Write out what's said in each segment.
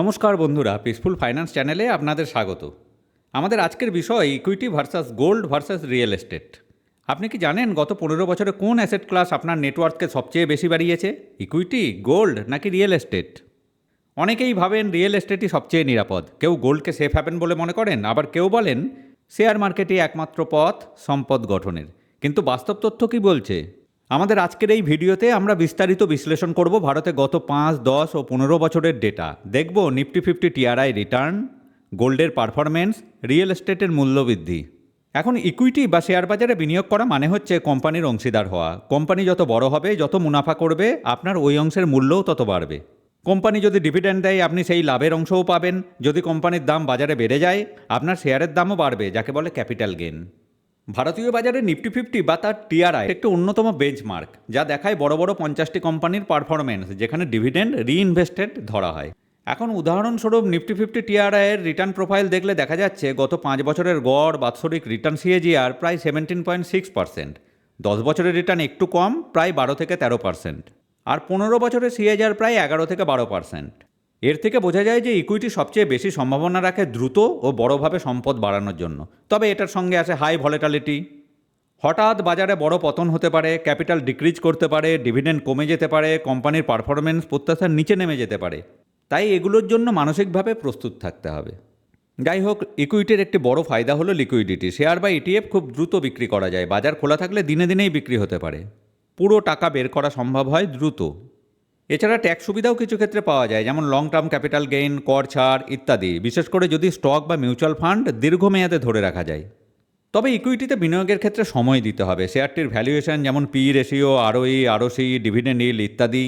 নমস্কার বন্ধুরা peaceful finance চ্যানেলে আপনাদের স্বাগত। আমাদের আজকের বিষয় equity versus gold versus real estate আপনি কি জানেন গত পনেরো বছরে কোন অ্যাসেট ক্লাস আপনার নেটওয়ার্ককে সবচেয়ে বেশি বাড়িয়েছে ইকুইটি গোল্ড নাকি রিয়েল এস্টেট অনেকেই ভাবেন রিয়েল এস্টেটই সবচেয়ে নিরাপদ। কেউ গোল্ডকে সেফ হ্যাভেন বলে মনে করেন, আবার কেউ বলেন শেয়ার মার্কেটই একমাত্র পথ সম্পদ গঠনের। কিন্তু বাস্তব তথ্য কি বলছে? আমাদের আজকের এই ভিডিওতে আমরা বিস্তারিত বিশ্লেষণ করব ভারতে গত পাঁচ, দশ ও পনেরো বছরের ডেটা দেখব নিফটি ফিফটি টিআরআই রিটার্ন গোল্ডের পারফরমেন্স রিয়েল এস্টেটের মূল্যবৃদ্ধি। এখন ইকুইটি বা শেয়ার বাজারে বিনিয়োগ করা মানে হচ্ছে কোম্পানির অংশীদার হওয়া। কোম্পানি যত বড় হবে, যত মুনাফা করবে, আপনার ওই অংশের মূল্যও তত বাড়বে। কোম্পানি যদি ডিভিডেন্ড দেয়, আপনি সেই লাভের অংশও পাবেন। যদি কোম্পানির দাম বাজারে বেড়ে যায়, আপনার শেয়ারের দামও বাড়বে, যাকে বলে ক্যাপিটাল গেন ভারতীয় বাজারে নিফটি ফিফটি বা তার টিআরআই একটি অন্যতম বেঞ্চমার্ক যা দেখায় বড় বড় পঞ্চাশটি কোম্পানির পারফরমেন্স যেখানে ডিভিডেন্ড রিইনভেস্টেড ধরা হয়। এখন উদাহরণস্বরূপ নিফটি ফিফটি টিআরআই এর রিটার্ন প্রোফাইল দেখলে দেখা যাচ্ছে গত পাঁচ বছরের গড় বাৎসরিক রিটার্ন সিএজিআর প্রায় সেভেন্টিন পয়েন্ট সিক্স পার্সেন্ট দশ বছরের রিটার্ন একটু কম, প্রায় বারো থেকে তেরো পার্সেন্ট আর পনেরো বছরের সিএজিআর প্রায় এগারো থেকে বারো পার্সেন্ট এর থেকে বোঝা যায় যে ইকুইটি সবচেয়ে বেশি সম্ভাবনা রাখে দ্রুত ও বড়ভাবে সম্পদ বাড়ানোর জন্য। তবে এটার সঙ্গে আছে হাই ভলেটালিটি হঠাৎ বাজারে বড় পতন হতে পারে ক্যাপিটাল ডিক্রিজ করতে পারে ডিভিডেন্ড কমে যেতে পারে কোম্পানির পারফরমেন্স প্রত্যাশার নিচে নেমে যেতে পারে। তাই এগুলোর জন্য মানসিকভাবে প্রস্তুত থাকতে হবে। যাই হোক ইকুইটির একটি বড় ফায়দা হলো লিকুইডিটি শেয়ার বা ইটিএফ খুব দ্রুত বিক্রি করা যায়। বাজার খোলা থাকলে দিনে দিনেই বিক্রি হতে পারে। পুরো টাকা বের করা সম্ভব হয় দ্রুত। এছাড়া ট্যাক্স সুবিধাও কিছু ক্ষেত্রে পাওয়া যায়, যেমন লং টার্ম ক্যাপিটাল গেইন কর ছাড় ইত্যাদি। বিশেষ করে যদি স্টক বা মিউচুয়াল ফান্ড দীর্ঘমেয়াদে ধরে রাখা যায়। তবে ইকুইটিতে বিনিয়োগের ক্ষেত্রে সময় দিতে হবে। শেয়ারটির ভ্যালুয়েশন যেমন P ratio ROE ROCE dividend yield ইত্যাদি।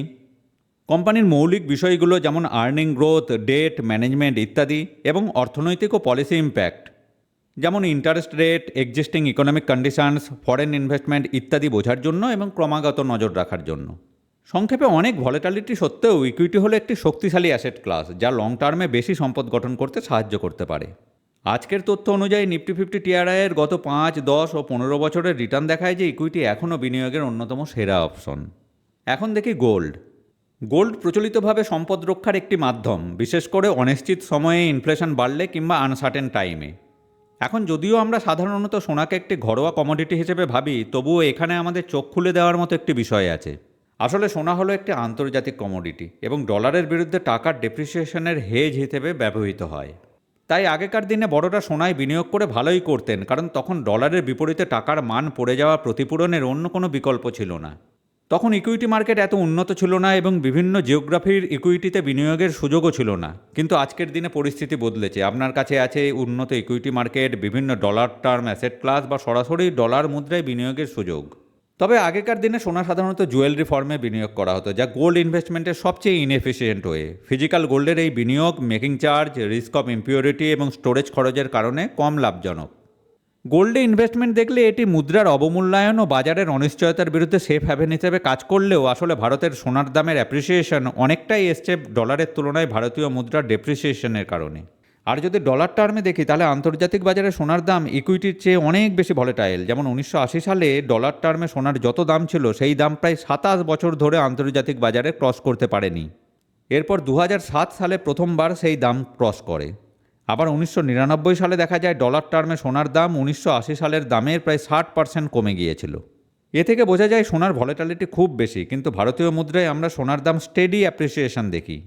কোম্পানির মৌলিক বিষয়গুলো যেমন আর্নিং গ্রোথ ডেট ম্যানেজমেন্ট ইত্যাদি এবং অর্থনৈতিক ও পলিসি ইম্প্যাক্ট যেমন interest rate existing economic conditions foreign investment ইত্যাদি বোঝার জন্য এবং ক্রমাগত নজর রাখার জন্য। সংক্ষেপে অনেক ভলেটালিটি সত্ত্বেও ইকুইটি হলো একটি শক্তিশালী অ্যাসেট ক্লাস যা লং টার্মে বেশি সম্পদ গঠন করতে সাহায্য করতে পারে। আজকের তথ্য অনুযায়ী নিফটি ফিফটি টিআরআইয়ের গত পাঁচ, দশ ও পনেরো বছরের রিটার্ন দেখায় যে ইকুইটি এখনও বিনিয়োগের অন্যতম সেরা অপশন এখন দেখি গোল্ড গোল্ড প্রচলিতভাবে সম্পদ রক্ষার একটি মাধ্যম, বিশেষ করে অনিশ্চিত সময়ে ইনফ্লেশন বাড়লে কিংবা আনসার্টেন টাইমে এখন যদিও আমরা সাধারণত সোনাকে একটি ঘরোয়া কমোডিটি হিসেবে ভাবি, তবুও এখানে আমাদের চোখ খুলে দেওয়ার মতো একটি বিষয় আছে। আসলে সোনা হলো একটি আন্তর্জাতিক কমোডিটি এবং ডলারের বিরুদ্ধে টাকার ডেপ্রিসিয়েশনের হেজ হিসেবে ব্যবহৃত হয়। তাই আগেকার দিনে বড়রা সোনায় বিনিয়োগ করে ভালোই করতেন, কারণ তখন ডলারের বিপরীতে টাকার মান পড়ে যাওয়া প্রতিপূরণের অন্য কোনো বিকল্প ছিল না। তখন ইকুইটি মার্কেট এত উন্নত ছিল না এবং বিভিন্ন জিওগ্রাফির ইকুইটিতে বিনিয়োগের সুযোগও ছিল না। কিন্তু আজকের দিনে পরিস্থিতি বদলেছে। আপনার কাছে আছে উন্নত ইকুইটি মার্কেট বিভিন্ন ডলার টার্ম অ্যাসেট ক্লাস বা সরাসরি ডলার মুদ্রায় বিনিয়োগের সুযোগ। তবে আগেকার দিনে সোনা সাধারণত জুয়েলারি ফর্মে বিনিয়োগ করা হতো, যা গোল্ড ইনভেস্টমেন্টের সবচেয়ে ইনএফিসিয়েন্ট হয়ে ফিজিক্যাল গোল্ডের এই বিনিয়োগ making charge risk of impurity এবং স্টোরেজ খরচের কারণে কম লাভজনক। গোল্ডে ইনভেস্টমেন্ট দেখলে এটি মুদ্রার অবমূল্যায়ন ও বাজারের অনিশ্চয়তার বিরুদ্ধে সেফ হ্যাভেন হিসেবে কাজ করলেও আসলে ভারতের সোনার দামের অ্যাপ্রিসিয়েশন অনেকটাই এসছে ডলারের তুলনায় ভারতীয় মুদ্রার ডেপ্রিসিয়েশনের কারণে। আর যদি ডলার টার্মে দেখি, তাহলে আন্তর্জাতিক বাজারে সোনার দাম ইকুইটির চেয়ে অনেক বেশি ভলেটাইল যেমন উনিশশো আশি সালে ডলার টার্মে সোনার যত দাম ছিল, সেই দাম প্রায় সাতাশ বছর ধরে আন্তর্জাতিক বাজারে ক্রস করতে পারেনি। এরপর দু হাজার সাত সালে প্রথমবার সেই দাম ক্রস করে। আবার উনিশশো নিরানব্বই সালে দেখা যায় ডলার টার্মে সোনার দাম উনিশশো আশি সালের দামের প্রায় ষাট পার্সেন্ট কমে গিয়েছিল। এ থেকে বোঝা যায়, সোনার ভলেটালিটি খুব বেশি, কিন্তু ভারতীয় মুদ্রায় আমরা সোনার দাম স্টেডি অ্যাপ্রিসিয়েশন দেখি।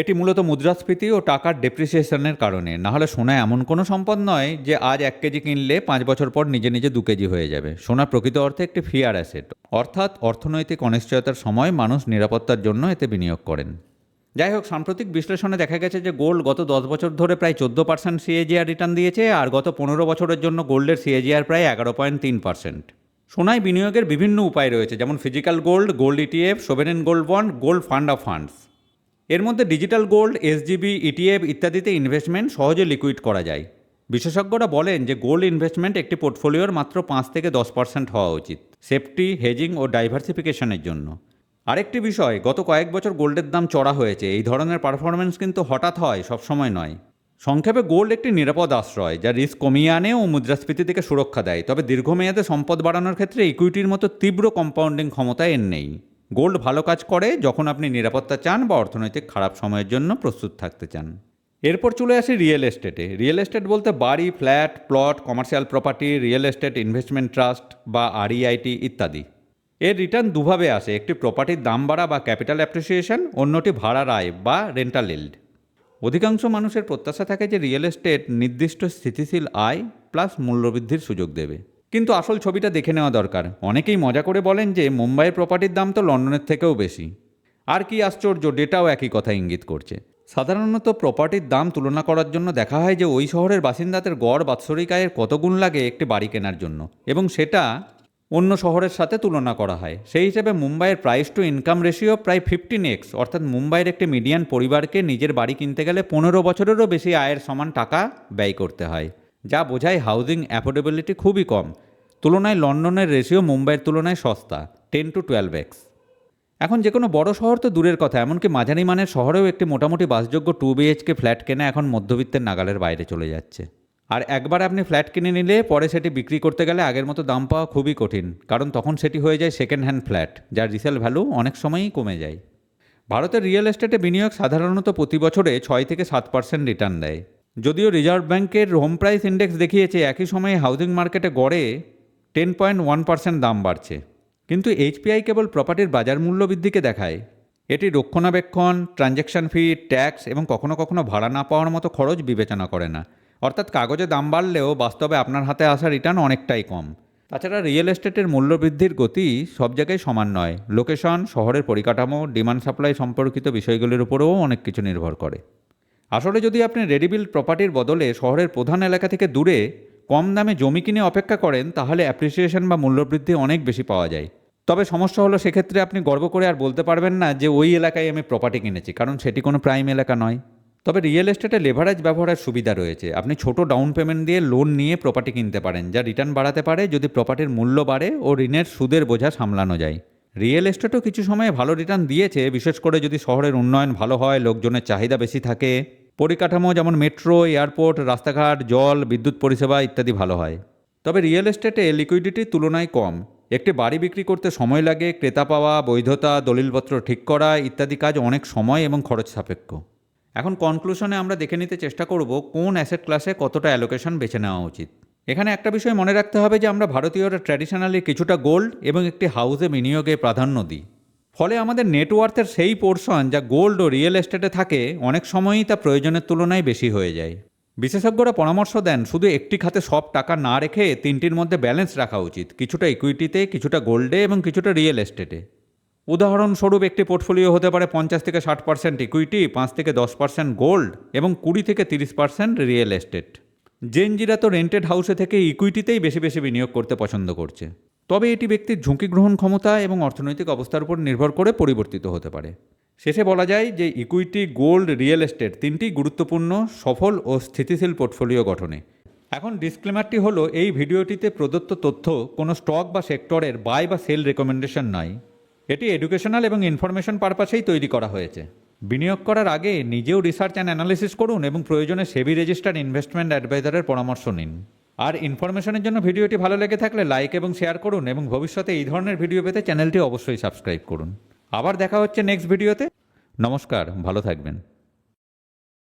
এটি মূলত মুদ্রাস্ফীতি ও টাকার ডেপ্রিসিয়েশনের কারণে। নাহলে সোনা এমন কোনো সম্পদ নয় যে আজ এক কেজি কিনলে পাঁচ বছর পর নিজে নিজে দু কেজি হয়ে যাবে। সোনা প্রকৃত অর্থে একটি ফিয়ার অ্যাসেট অর্থাৎ অর্থনৈতিক অনিশ্চয়তার সময় মানুষ নিরাপত্তার জন্য এতে বিনিয়োগ করেন। যাই হোক, সাম্প্রতিক বিশ্লেষণে দেখা গেছে যে গোল্ড গত দশ বছর ধরে প্রায় চোদ্দ পার্সেন্ট সিএজিআর রিটার্ন দিয়েছে আর গত পনেরো বছরের জন্য গোল্ডের সিএজিআর প্রায় এগারো পয়েন্ট তিন পার্সেন্ট সোনায় বিনিয়োগের বিভিন্ন উপায় রয়েছে, যেমন physical gold gold ETF sovereign gold bond gold fund of funds এর মধ্যে ডিজিটাল গোল্ড, এসজিবি, ইটিএফ ইত্যাদিতে ইনভেস্টমেন্ট সহজে লিকুইড করা যায়। বিশেষজ্ঞরা বলেন যে গোল্ড ইনভেস্টমেন্ট একটি পোর্টফোলিওর মাত্র পাঁচ থেকে দশ পার্সেন্ট হওয়া উচিত সেফটি হেজিং ও ডাইভার্সিফিকেশনের জন্য। আরেকটি বিষয়, গত কয়েক বছর গোল্ডের দাম চড়া হয়েছে, এই ধরনের পারফরমেন্স কিন্তু হঠাৎ হয়, সবসময় নয়। সংক্ষেপে গোল্ড একটি নিরাপদ আশ্রয়, যা রিস্ক কমিয়ে আনে ও মুদ্রাস্ফীতি থেকে সুরক্ষা দেয়, তবে দীর্ঘমেয়াদে সম্পদ বাড়ানোর ক্ষেত্রে ইকুইটির মতো তীব্র কম্পাউন্ডিং ক্ষমতা এর নেই। গোল্ড ভালো কাজ করে যখন আপনি নিরাপত্তা চান বা অর্থনৈতিক খারাপ সময়ের জন্য প্রস্তুত থাকতে চান। এরপর চলে আসি রিয়েল এস্টেটে। রিয়েল এস্টেট বলতে বাড়ি, flat, plot, commercial property, real estate, investment trust বা আরইআইটি ইত্যাদি। এর রিটার্ন দুভাবে আসে, একটি প্রপার্টির দাম বাড়া বা ক্যাপিটাল অ্যাপ্রিসিয়েশন, অন্যটি ভাড়ার আয় বা রেন্টাল ইল্ড। অধিকাংশ মানুষের প্রত্যাশা থাকে যে রিয়েল এস্টেট নির্দিষ্ট স্থিতিশীল আয় প্লাস মূল্যবৃদ্ধির সুযোগ দেবে। কিন্তু আসল ছবিটা দেখে নেওয়া দরকার। অনেকেই মজা করে বলেন যে, মুম্বাইয়ের প্রপার্টির দাম তো লন্ডনের থেকেও বেশি। আর কি আশ্চর্য ডেটাও একই কথা ইঙ্গিত করছে। সাধারণত প্রপার্টির দাম তুলনা করার জন্য দেখা হয় যে, ওই শহরের বাসিন্দাদের গড় বাৎসরিক আয়ের কত গুণ লাগে একটি বাড়ি কেনার জন্য। এবং সেটা অন্য শহরের সাথে তুলনা করা হয়। সেই হিসেবে মুম্বাইয়ের প্রাইস টু ইনকাম রেশিও প্রায় ফিফটিন এক্স অর্থাৎ মুম্বাইয়ের একটি মিডিয়ান পরিবারকে নিজের বাড়ি কিনতে গেলে পনেরো বছরেরও বেশি আয়ের সমান টাকা ব্যয় করতে হয়। যা বোঝায় হাউজিং অ্যাফোর্ডেবিলিটি খুবই কম। তুলনায় লন্ডনের রেশিও মুম্বাইয়ের তুলনায় সস্তা টেন টু টুয়েলভ এক্স এখন যে কোনো বড় শহর তো দূরের কথা, এমনকি মাঝারি মানের শহরেও একটি মোটামুটি বাসযোগ্য টু বিএইচকে ফ্ল্যাট কেনা এখন মধ্যবিত্তের নাগালের বাইরে চলে যাচ্ছে। আর একবার আপনি ফ্ল্যাট কিনে নিলে পরে সেটি বিক্রি করতে গেলে আগের মতো দাম পাওয়া খুবই কঠিন, কারণ তখন সেটি হয়ে যায় সেকেন্ড হ্যান্ড ফ্ল্যাট যার রিসেল ভ্যালু অনেক সময়ই কমে যায়। ভারতের রিয়েল এস্টেটে বিনিয়োগ সাধারণত প্রতি বছরে ছয় থেকে সাত পার্সেন্ট রিটার্ন দেয়। যদিও রিজার্ভ ব্যাংকের হোম প্রাইস ইন্ডেক্স দেখিয়েছে, একই সময়ে হাউজিং মার্কেটে গড়ে টেন পয়েন্ট ওয়ান পার্সেন্ট দাম বাড়ছে। কিন্তু এইচপিআই কেবল প্রপার্টির বাজার মূল্য বৃদ্ধিকে দেখায়। এটি রক্ষণাবেক্ষণ ট্রানজ্যাকশন ফি ট্যাক্স এবং কখনো কখনো ভাড়া না পাওয়ার মতো খরচ বিবেচনা করে না। অর্থাৎ কাগজে দাম বাড়লেও বাস্তবে আপনার হাতে আসা রিটার্ন অনেকটাই কম। তাছাড়া রিয়েল এস্টেটের মূল্যবৃদ্ধির গতি সব জায়গায় সমান নয়। লোকেশন শহরের পরিকাঠামো ডিমান্ড সাপ্লাই সম্পর্কিত বিষয়গুলির উপরেও অনেক কিছু নির্ভর করে। আসলে যদি আপনি রেডিবিল প্রপার্টির বদলে শহরের প্রধান এলাকা থেকে দূরে কম দামে জমি কিনে অপেক্ষা করেন, তাহলে অ্যাপ্রিসিয়েশন বা মূল্যবৃদ্ধি অনেক বেশি পাওয়া যায়। তবে সমস্যা হলো সেক্ষেত্রে আপনি গর্ব করে আর বলতে পারবেন না যে ওই এলাকায় আমি প্রপার্টি কিনেছি, কারণ সেটি কোনো প্রাইম এলাকা নয়। তবে রিয়েল এস্টেটে লেভারেজ ব্যবহারের সুবিধা রয়েছে। আপনি ছোট ডাউন পেমেন্ট দিয়ে লোন নিয়ে প্রপার্টি কিনতে পারেন, যা রিটার্ন বাড়াতে পারে যদি প্রপার্টির মূল্য বাড়ে ও ঋণের সুদের বোঝা সামলানো যায়। রিয়েল এস্টেটও কিছু সময়ে ভালো রিটার্ন দিয়েছে, বিশেষ করে যদি শহরের উন্নয়ন ভালো হয়, লোকজনের চাহিদা বেশি থাকে। পরিকাঠামো যেমন মেট্রো, এয়ারপোর্ট, রাস্তাঘাট, জল, বিদ্যুৎ পরিষেবা ইত্যাদি ভালো হয়। তবে রিয়েল এস্টেটে লিকুইডিটির তুলনায় কম। একটি বাড়ি বিক্রি করতে সময় লাগে, ক্রেতা পাওয়া, বৈধতা, দলিলপত্র ঠিক করা ইত্যাদি কাজ অনেক সময় এবং খরচ সাপেক্ষ। এখন কনক্লুশনে আমরা দেখে নিতে চেষ্টা করব কোন অ্যাসেট ক্লাসে কতটা অ্যালোকেশন বেছে নেওয়া উচিত। এখানে একটা বিষয় মনে রাখতে হবে যে আমরা ভারতীয়রা ট্র্যাডিশনালি কিছুটা গোল্ড এবং একটি হাউসে বিনিয়োগে প্রাধান্য দিই। ফলে আমাদের নেটওয়ার্থের সেই পোর্শন যা গোল্ড ও রিয়েল এস্টেটে থাকে, অনেক সময়ই তা প্রয়োজনের তুলনায় বেশি হয়ে যায়। বিশেষজ্ঞরা পরামর্শ দেন, শুধু একটি খাতে সব টাকা না রেখে তিনটির মধ্যে ব্যালেন্স রাখা উচিত, কিছুটা ইকুইটিতে কিছুটা গোল্ডে এবং কিছুটা রিয়েল এস্টেটে উদাহরণস্বরূপ একটি পোর্টফোলিও হতে পারে পঞ্চাশ থেকে ষাট পার্সেন্ট ইকুইটি পাঁচ থেকে দশ পার্সেন্ট গোল্ড এবং কুড়ি থেকে তিরিশ পার্সেন্ট রিয়েল এস্টেট জেনজিরা তো রেন্টেড হাউসে থেকে ইকুইটিতেই বেশি বেশি বিনিয়োগ করতে পছন্দ করছে। তবে এটি ব্যক্তির ঝুঁকি গ্রহণ ক্ষমতা এবং অর্থনৈতিক অবস্থার উপর নির্ভর করে পরিবর্তিত হতে পারে। শেষে বলা যায় যে ইকুইটি গোল্ড রিয়েল এস্টেট তিনটি গুরুত্বপূর্ণ, সফল ও স্থিতিশীল পোর্টফোলিও গঠনে। এখন ডিসক্লেমারটি হলো, এই ভিডিওটিতে প্রদত্ত তথ্য কোনো স্টক বা সেক্টরের বাই বা সেল রেকমেন্ডেশন নয় এটি এডুকেশনাল এবং ইনফরমেশন পারপাসেই তৈরি করা হয়েছে। বিনিয়োগ করার আগে নিজেও রিসার্চ অ্যান্ড অ্যানালিসিস করুন এবং প্রয়োজনে সেবি রেজিস্টার্ড ইনভেস্টমেন্ট অ্যাডভাইজারের পরামর্শ নিন। আর ইনফরমেশনের জন্য ভিডিওটি ভালো লেগে থাকলে লাইক এবং শেয়ার করুন এবং ভবিষ্যতে এই ধরনের ভিডিও পেতে চ্যানেলটি অবশ্যই সাবস্ক্রাইব করুন। আবার দেখা হচ্ছে নেক্সট ভিডিওতে নমস্কার, ভালো থাকবেন।